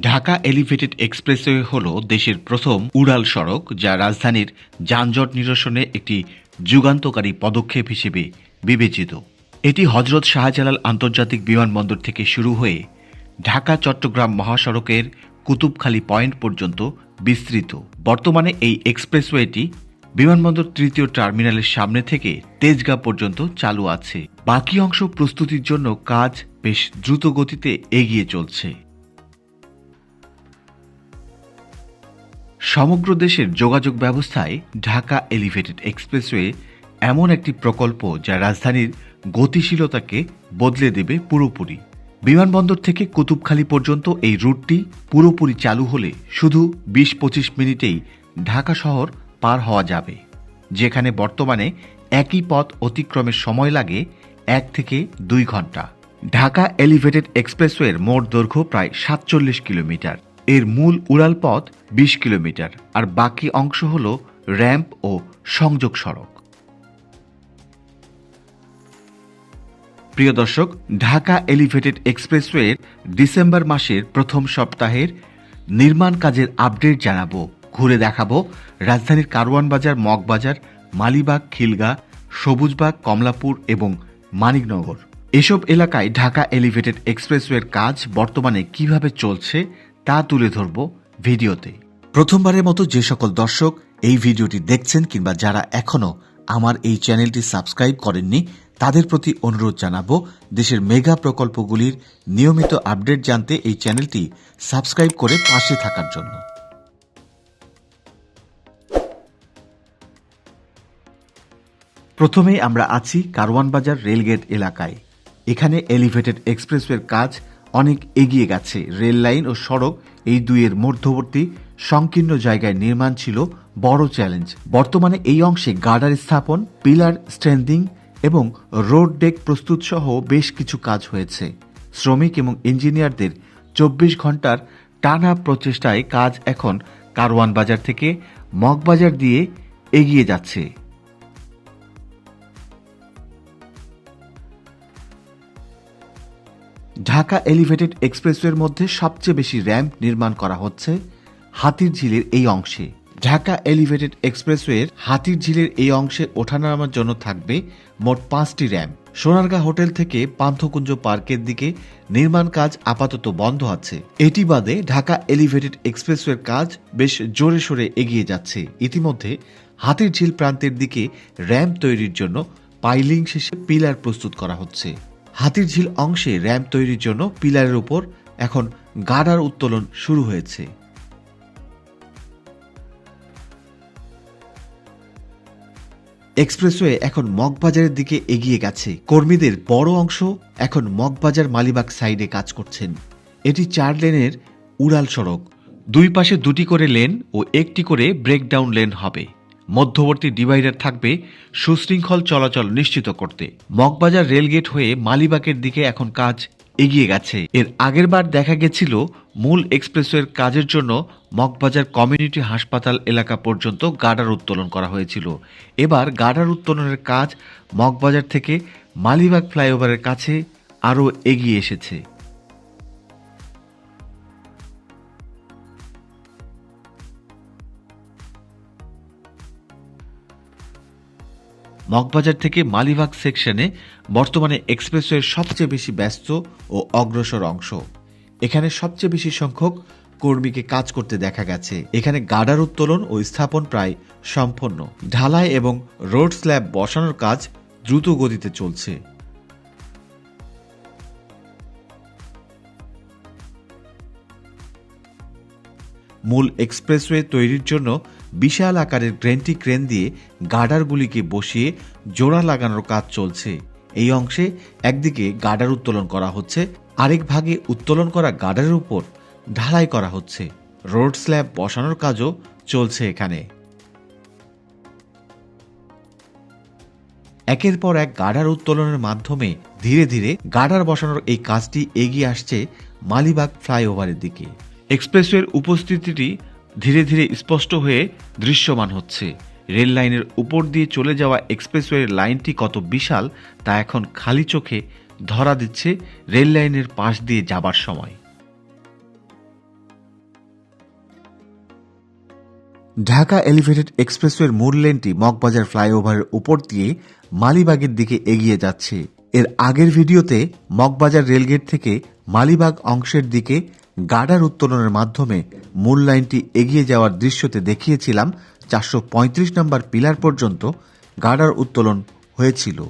Dhaka elevated expressway হল দেশের প্রথম উড়াল সড়ক যা রাজধানীর যানজট নিরসনে একটি যুগান্তকারী পদক্ষেপ হিসেবে বিবেচিত। এটি হজরত শাহজালাল আন্তর্জাতিক বিমানবন্দর থেকে শুরু হয়ে ঢাকা চট্টগ্রাম মহাসড়কের কুতুবখালী পয়েন্ট পর্যন্ত বিস্তৃত। বর্তমানে এই এক্সপ্রেসওয়েটি বিমানবন্দর তৃতীয় টার্মিনালের সামনে থেকে তেজগাঁ পর্যন্ত চালু আছে। বাকি অংশ প্রস্তুতির জন্য কাজ বেশ দ্রুত গতিতে এগিয়ে চলছে। সমগ্র দেশের যোগাযোগ ব্যবস্থায় ঢাকা এলিভেটেড এক্সপ্রেসওয়ে এমন একটি প্রকল্প যা রাজধানীর গতিশীলতাকে বদলে দেবে পুরোপুরি। বিমানবন্দর থেকে কুতুবখালী পর্যন্ত এই রুটটি পুরোপুরি চালু হলে শুধু বিশ পঁচিশ মিনিটেই ঢাকা শহর পার হওয়া যাবে, যেখানে বর্তমানে একই পথ অতিক্রমের সময় লাগে এক থেকে দুই ঘণ্টা। ঢাকা এলিভেটেড এক্সপ্রেসওয়ের মোট দৈর্ঘ্য প্রায় সাতচল্লিশ কিলোমিটার। এর মূল উড়াল পথ বিশ কিলোমিটার, আর বাকি অংশ হল র্যাম্প ও সংযোগ সড়ক। প্রিয় দর্শক, ঢাকা এলিভেটেড এক্সপ্রেসওয়ের ডিসেম্বর মাসের প্রথম সপ্তাহের নির্মাণ কাজের আপডেট জানাব, ঘুরে দেখাবো রাজধানীর কারওয়ান বাজার মগবাজার মালিবাগ, খিলগা, সবুজবাগ, কমলাপুর এবং মানিকনগর। এসব এলাকায় ঢাকা এলিভেটেড এক্সপ্রেসওয়ের কাজ বর্তমানে কীভাবে চলছে তা তুলে ধরব ভিডিওতে। প্রথমবারের মতো যে সকল দর্শক এই ভিডিওটি দেখছেন কিংবা যারা এখনও আমার এই চ্যানেলটি সাবস্ক্রাইব করেননি, তাদের প্রতি অনুরোধ জানাব দেশের মেগা প্রকল্পগুলির নিয়মিত আপডেট জানতে এই চ্যানেলটি সাবস্ক্রাইব করে পাশে থাকার জন্য। প্রথমেই আমরা আছি কারওয়ান বাজার রেলগেট এলাকায়। এখানে এলিভেটেড এক্সপ্রেসওয়ের কাজ অনেক এগিয়ে গেছে। রেল লাইন ও সড়ক এই দুইয়ের মধ্যবর্তী, সংকীর্ণ জায়গায় নির্মাণ ছিল বড় চ্যালেঞ্জ। বর্তমানে এই অংশে গার্ডার স্থাপন, পিলার স্ট্রেন্ডিং এবং রোড ডেক প্রস্তুত সহ বেশ কিছু কাজ হয়েছে। শ্রমিক এবং ইঞ্জিনিয়ারদের চব্বিশ ঘণ্টার টানা প্রচেষ্টায় কাজ এখন কারওয়ান বাজার থেকে মগবাজার দিয়ে এগিয়ে যাচ্ছে। ঢাকা এলিভেটেড এক্সপ্রেসওয়ের মধ্যে সবচেয়ে বেশি র্যাম্প নির্মাণ করা হচ্ছে হাতির ঝিলের এই অংশে। ঢাকা এলিভেটেড এক্সপ্রেসওয়ের হাতির ঝিলের এই অংশে ওঠানামার জন্য থাকবে মোট পাঁচটি র্যাম্প সোনারগাঁ হোটেল থেকে পান্থকুঞ্জ পার্কের দিকে নির্মাণ কাজ আপাতত বন্ধ আছে। এটি বাদে ঢাকা এলিভেটেড এক্সপ্রেসওয়ের কাজ বেশ জোরে সোরে এগিয়ে যাচ্ছে। ইতিমধ্যে হাতির ঝিল প্রান্তের দিকে র্যাম্প তৈরির জন্য পাইলিং শেষে পিলার প্রস্তুত করা হচ্ছে। হাতির ঝিল অংশে র্যাম্প তৈরির জন্য পিলারের উপর এখন গাডার উত্তোলন শুরু হয়েছে। এক্সপ্রেসওয়ে এখন মগবাজারের দিকে এগিয়ে গেছে। কর্মীদের বড় অংশ এখন মগবাজার মালিবাগ সাইডে কাজ করছেন। এটি চার লেনের উড়াল সড়ক। দুই পাশে দুটি করে লেন ও একটি করে ব্রেকডাউন লেন হবে। মধ্যবর্তী ডিভাইডার থাকবে সুশৃঙ্খল চলাচল নিশ্চিত করতে। মগবাজার রেলগেট হয়ে মালিবাগের দিকে এখন কাজ এগিয়ে গেছে। এর আগের বার দেখা গেছিল মূল এক্সপ্রেসওয়ের কাজের জন্য মগবাজার কমিউনিটি হাসপাতাল এলাকা পর্যন্ত গার্ডার উত্তোলন করা হয়েছিল। এবার গার্ডার উত্তোলনের কাজ মগবাজার থেকে মালিবাগ ফ্লাইওভারের কাছে আরও এগিয়ে এসেছে। মগবাজার থেকে মালিবাগ সেকশনে বর্তমানে এক্সপ্রেসওয়ের সবচেয়ে বেশি ব্যস্ত ও অগ্রসর অংশ। এখানে সবচেয়ে বেশি সংখ্যক কর্মীকে কাজ করতে দেখা গেছে। এখানে গাডার উত্তোলন ও স্থাপন প্রায় সম্পন্ন। ঢালাই এবং রোড স্ল্যাব বসানোর কাজ দ্রুত গতিতে চলছে। মূল এক্সপ্রেসওয়ে তৈরির জন্য বিশাল আকারের গ্রেন্টি ক্রেন দিয়ে গার্ডারগুলিকে বসিয়ে জোড়া লাগানোর কাজ চলছে। এই অংশে একদিকে গার্ডার উত্তোলন করা হচ্ছে, আরেক ভাগে উত্তোলন করা গার্ডারের উপর ঢালাই করা হচ্ছে। রোড স্ল্যাব বসানোর কাজও চলছে এখানে। একের পর এক গার্ডার উত্তোলনের মাধ্যমে ধীরে ধীরে গার্ডার বসানোর এই কাজটি এগিয়ে আসছে মালিবাগ ফ্লাইওভারের দিকে। এক্সপ্রেসওয়ের উপস্থিতিটি ধীরে ধীরে স্পষ্ট হয়ে দৃশ্যমান হচ্ছে। রেল লাইনের উপর দিয়ে চলে যাওয়া এক্সপ্রেসওয়ের লাইনটি কত বিশাল, তা এখন খালি চোখে ধরা দিচ্ছে রেল লাইনের পাশ দিয়ে যাবার সময়। ঢাকা এলিভেটেড এক্সপ্রেসওয়ের মূল লেনটি মগবাজার ফ্লাইওভারের উপর দিয়ে মালিবাগের দিকে এগিয়ে যাচ্ছে। এর আগের ভিডিওতে মগবাজার রেলগেট থেকে মালিবাগ অংশের দিকে গার্ডার উত্তোলনের মাধ্যমে মূল লাইনটি এগিয়ে যাওয়ার দৃশ্যতে দেখিয়েছিলাম চারশো পঁয়ত্রিশ নম্বর পিলার পর্যন্ত গার্ডার উত্তোলন হয়েছিল।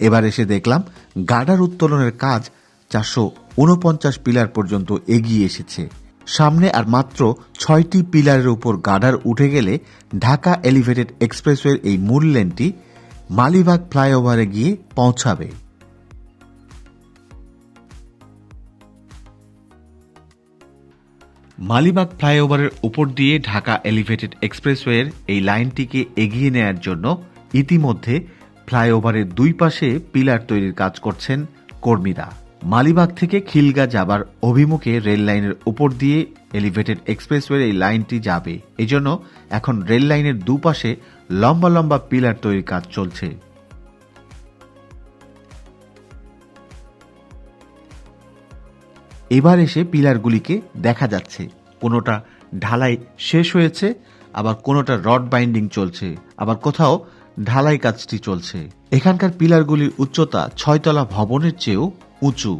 এবার এসে দেখলাম গার্ডার উত্তোলনের কাজ চারশো উনপঞ্চাশ পিলার পর্যন্ত এগিয়ে এসেছে। সামনে আর মাত্র ছয়টি পিলারের উপর গার্ডার উঠে গেলে ঢাকা এলিভেটেড এক্সপ্রেসওয়ের এই মূল লেনটি মালিবাগ ফ্লাইওভারে গিয়ে পৌঁছাবে। মালিবাগ ফ্লাইওভারের উপর দিয়ে ঢাকা এলিভেটেড এক্সপ্রেসওয়ের এই লাইনটিকে এগিয়ে নেয়ার জন্য ইতিমধ্যে ফ্লাইওভারের দুই পাশে পিলার তৈরির কাজ করছেন কর্মীরা। মালিবাগ থেকে খিলগা যাবার অভিমুখে রেল লাইনের উপর দিয়ে এলিভেটেড এক্সপ্রেসওয়ের এই লাইনটি যাবে। এজন্য এখন রেল লাইনের দুপাশে লম্বা লম্বা পিলার তৈরির কাজ চলছে। এবার এসে পিলারগুলিকে দেখা যাচ্ছে। কোনোটা ঢালাই শেষ হয়েছে, আবার কোনোটা রড বাইন্ডিং চলছে, আবার কোথাও ঢালাই কাজটি চলছে। এখানকার পিলারগুলির উচ্চতা ছয়তলা ভবনের চেয়েও উঁচু।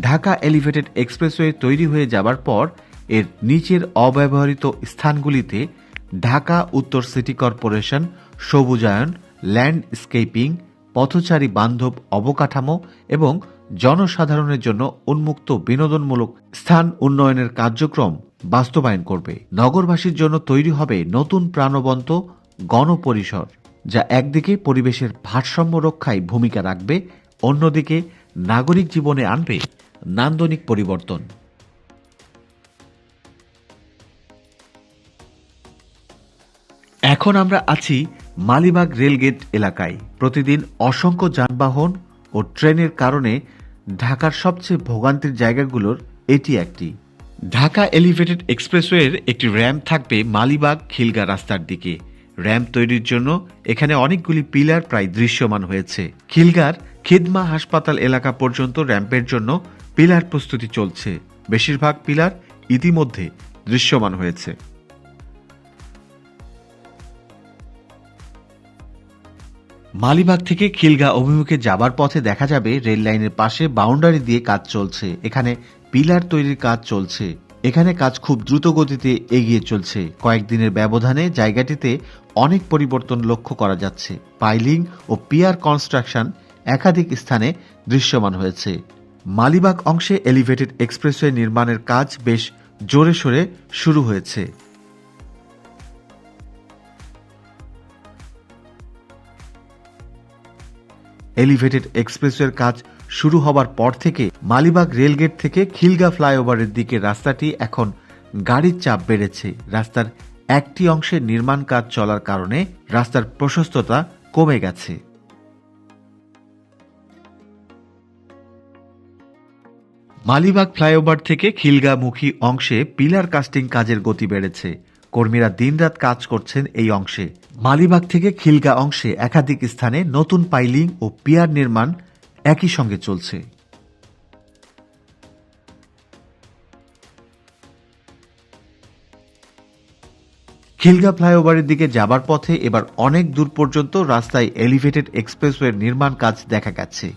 ঢাকা এলিভেটেড এক্সপ্রেসওয়ে তৈরি হয়ে যাবার পর, এর নিচের অব্যবহৃত স্থানগুলিতে ঢাকা উত্তর সিটি কর্পোরেশন, সবুজায়ন, ল্যান্ডস্কেপিং, পথচারী বান্ধব অবকাঠামো এবং জনসাধারণের জন্য উন্মুক্ত বিনোদনমূলক স্থান উন্নয়নের কার্যক্রম বাস্তবায়ন করবে। নগরবাসীর জন্য তৈরি হবে নতুন প্রাণবন্ত গণপরিসর, যা একদিকে পরিবেশের ভারসাম্য রক্ষায় ভূমিকা রাখবে, অন্যদিকে নাগরিক জীবনে আনবে নান্দনিক পরিবর্তন। এখন আমরা আছি মালিবাগ রেলগেট এলাকায়। প্রতিদিন অসংখ্য যানবাহন ও ট্রেনের কারণে ঢাকার সবচেয়ে ভোগান্তির জায়গাগুলোর এটি একটি। ঢাকা এলিভেটেড এক্সপ্রেসওয়ের একটি র্যাম্প থাকবে মালিবাগ খিলগা রাস্তার দিকে। র্যাম্প তৈরির জন্য এখানে অনেকগুলি পিলার প্রায় দৃশ্যমান হয়েছে। খিলগার খিদমা হাসপাতাল এলাকা পর্যন্ত র্যাম্পের জন্য পিলার প্রস্তুতি চলছে। বেশিরভাগ পিলার ইতিমধ্যে দৃশ্যমান হয়েছে। মালিবাগ থেকে খিলগা অভিমুখে যাবার পথে দেখা যাবে রেল লাইনের পাশে বাউন্ডারি দিয়ে কাজ চলছে। এখানে পিলার তৈরির কাজ চলছে। এখানে কাজ খুব দ্রুত গতিতে এগিয়ে চলছে। কয়েকদিনের ব্যবধানে জায়গাটিতে অনেক পরিবর্তন লক্ষ্য করা যাচ্ছে। পাইলিং ও পিয়ার কনস্ট্রাকশন একাধিক স্থানে দৃশ্যমান হয়েছে। মালিবাগ অংশে এলিভেটেড এক্সপ্রেসওয়ে নির্মাণের কাজ বেশ জোরে সোরে শুরু হয়েছে। এলিভেটেড এক্সপ্রেসওয়ের কাজ শুরু হবার পর থেকে মালিবাগ রেলগেট থেকে খিলগা ফ্লাইওভারের দিকে রাস্তাটি এখন গাড়ির চাপ বেড়েছে। রাস্তার একটি অংশের নির্মাণ কাজ চলার কারণে রাস্তার প্রশস্ততা কমে গেছে। মালিবাগ ফ্লাইওভার থেকে খিলগামুখী অংশে পিলার কাস্টিং কাজের গতি বেড়েছে। কর্মীরা দিনরাত কাজ করছেন এই অংশে। মালিবাগ থেকে খিলগা অংশে একাধিক স্থানে নতুন পাইলিং ও পিয়ার নির্মাণ একই সঙ্গে চলছে। খিলগা ফ্লাইওভারের দিকে যাবার পথে এবার অনেক দূর পর্যন্ত রাস্তায় এলিভেটেড এক্সপ্রেসওয়ের নির্মাণ কাজ দেখা গেছে।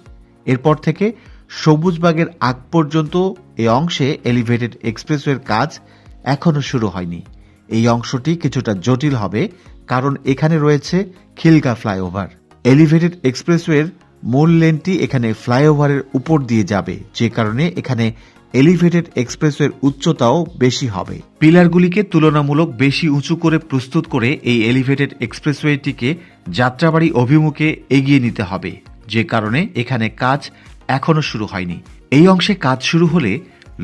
এরপর থেকে সবুজবাগের আগ পর্যন্ত এই অংশে এলিভেটেড এক্সপ্রেসওয়ের কাজ এখনও শুরু হয়নি। এই অংশটি কিছুটা জটিল হবে কারণ এখানে রয়েছে খিলগা ফ্লাইওভার। এলিভেটেড এক্সপ্রেসওয়ের মূল লেনটি এখানে ফ্লাইওভারের উপর দিয়ে যাবে, যে কারণে এখানে এলিভেটেড এক্সপ্রেসওয়ের উচ্চতাও বেশি হবে। পিলারগুলিকে তুলনামূলক বেশি উঁচু করে প্রস্তুত করে এই এলিভেটেড এক্সপ্রেসওয়েটিকে যাত্রাবাড়ি অভিমুখে এগিয়ে নিতে হবে, যে কারণে এখানে কাজ এখনও শুরু হয়নি। এই অংশে কাজ শুরু হলে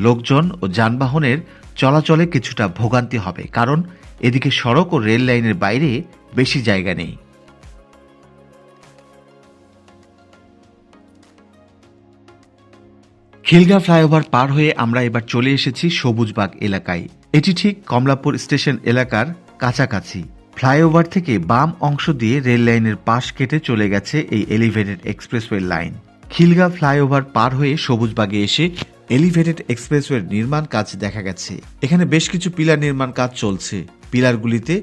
লোকজন ও যানবাহনের চলাচলে কিছুটা ভোগান্তি হবে, কারণ এদিকে সড়ক ও রেল লাইনের বাইরে বেশি জায়গা নেই। খিলগা ফ্লাইওভার পার হয়ে আমরা এবার চলে এসেছি সবুজবাগ এলাকায়। এটি ঠিক কমলাপুর স্টেশন এলাকার কাছাকাছি। ফ্লাইওভার থেকে বাম অংশ দিয়ে রেল লাইনের পাশ কেটে চলে গেছে এই elevated expressway line. Khilgaon flyover পার হয়ে সবুজবাগে এসে এলিভেটেড এক্সপ্রেসওয়ের নির্মাণ কাজ দেখা গেছে। এখানে বেশ কিছু পিলার নির্মাণ কাজ চলছে। পিলারগুলিতে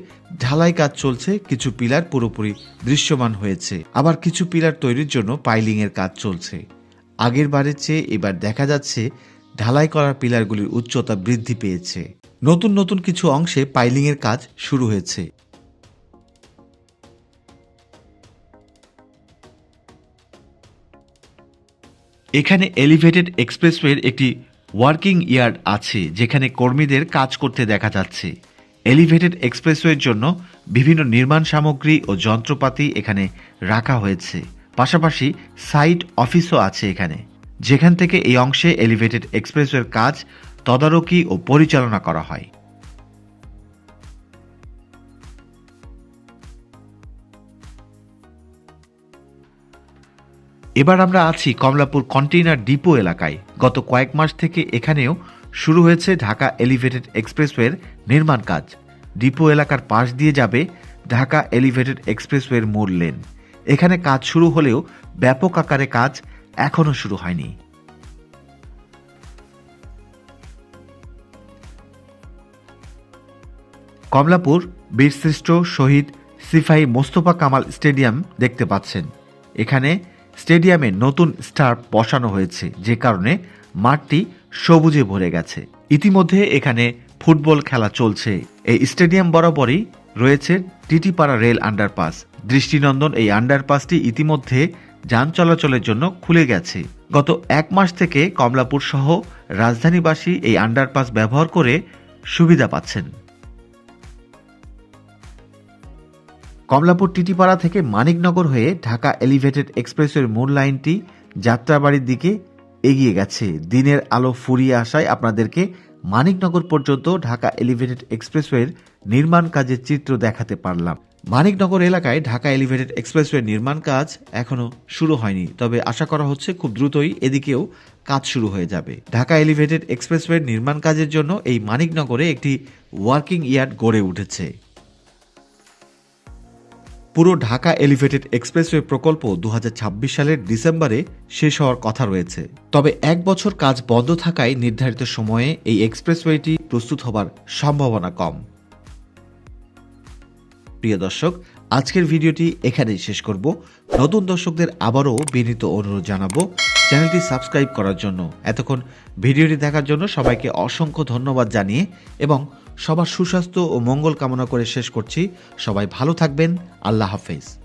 ঢালাই কাজ চলছে, কিছু পিলার পুরোপুরি দৃশ্যমান হয়েছে। আবার কিছু পিলার তৈরির জন্য পাইলিং এর কাজ চলছে। আগের বারের চেয়ে এবার দেখা যাচ্ছে ঢালাই করা পিলারগুলির উচ্চতা বৃদ্ধি পেয়েছে। নতুন নতুন কিছু অংশে পাইলিং এর কাজ শুরু হয়েছে। এখানে এলিভেটেড এক্সপ্রেসওয়ের একটি ওয়ার্কিং ইয়ার্ড আছে, যেখানে কর্মীদের কাজ করতে দেখা যাচ্ছে। এলিভেটেড এক্সপ্রেসওয়ের জন্য বিভিন্ন নির্মাণ সামগ্রী ও যন্ত্রপাতি এখানে রাখা হয়েছে। পাশাপাশি সাইট অফিসও আছে এখানে। যেখান থেকে এই অংশে এলিভেটেড এক্সপ্রেসওয়ের কাজ তদারকি ও পরিচালনা করা হয়। এবার আমরা আছি কমলাপুর কন্টেইনার ডিপো এলাকায়। গত কয়েক মাস থেকে এখানেও শুরু হয়েছে ঢাকা এলিভেটেড এক্সপ্রেসওয়ের নির্মাণ কাজ। ডিপো এলাকার পাশ দিয়ে যাবে ঢাকা এলিভেটেড এক্সপ্রেসওয়ের মূল লেন। এখানে কাজ শুরু হলেও ব্যাপক আকারে কাজ এখনও শুরু হয়নি। কমলাপুর বীরশ্রেষ্ঠ শহীদ সিফাই মোস্তফা কামাল স্টেডিয়াম দেখতে পাচ্ছেন। এখানে স্টেডিয়ামে নতুন স্টার বসানো হয়েছে, যে কারণে মাঠটি সবুজে ভরে গেছে। ইতিমধ্যে এখানে ফুটবল খেলা চলছে। এই স্টেডিয়াম বরাবরই রয়েছে টিটিপাড়া রেল আন্ডারপাস। দৃষ্টিনন্দন এই আন্ডারপাসটি ইতিমধ্যে যান চলাচলের জন্য খুলে গেছে। গত এক মাস থেকে কমলাপুর সহ রাজধানীবাসী এই আন্ডারপাস ব্যবহার করে সুবিধা পাচ্ছেন। কমলাপুর টিটিপাড়া থেকে মানিকনগর হয়ে ঢাকা এলিভেটেড এক্সপ্রেসের মূল লাইনটি যাত্রাবাড়ির দিকে এগিয়ে গেছে। দিনের আলো ফুরিয়ে আসায় আপনাদেরকে মানিকনগর পর্যন্ত ঢাকা এলিভেটেড এক্সপ্রেসওয়ের নির্মাণ কাজের চিত্র দেখাতে পারলাম। মানিকনগর এলাকায় ঢাকা এলিভেটেড এক্সপ্রেসওয়ের নির্মাণ কাজ এখনও শুরু হয়নি, তবে আশা করা হচ্ছে খুব দ্রুতই এদিকেও কাজ শুরু হয়ে যাবে। ঢাকা এলিভেটেড এক্সপ্রেসওয়ের নির্মাণ কাজের জন্য এই মানিকনগরে একটি ওয়ার্কিং ইয়ার্ড গড়ে উঠেছে। পুরো ঢাকা এলিভেটেড এক্সপ্রেসওয়ে প্রকল্প দু হাজার ছাব্বিশ সালের ডিসেম্বরে শেষ হওয়ার কথা রয়েছে। তবে এক বছর কাজ বন্ধ থাকায় নির্ধারিত সময়ে এই এক্সপ্রেসওয়েটি প্রস্তুত হবার সম্ভাবনা কম। প্রিয় দর্শক, আজকের ভিডিওটি এখানেই শেষ করব। নতুন দর্শকদের আবারও বিনীত অনুরোধ জানাব, চ্যানেলটি সাবস্ক্রাইব করার জন্য। এতক্ষণ ভিডিওটি দেখার জন্য সবাইকে অসংখ্য ধন্যবাদ জানিয়ে এবং সবার সুস্বাস্থ্য ও মঙ্গল কামনা করে শেষ করছি। সবাই ভালো থাকবেন। আল্লাহ হাফেজ।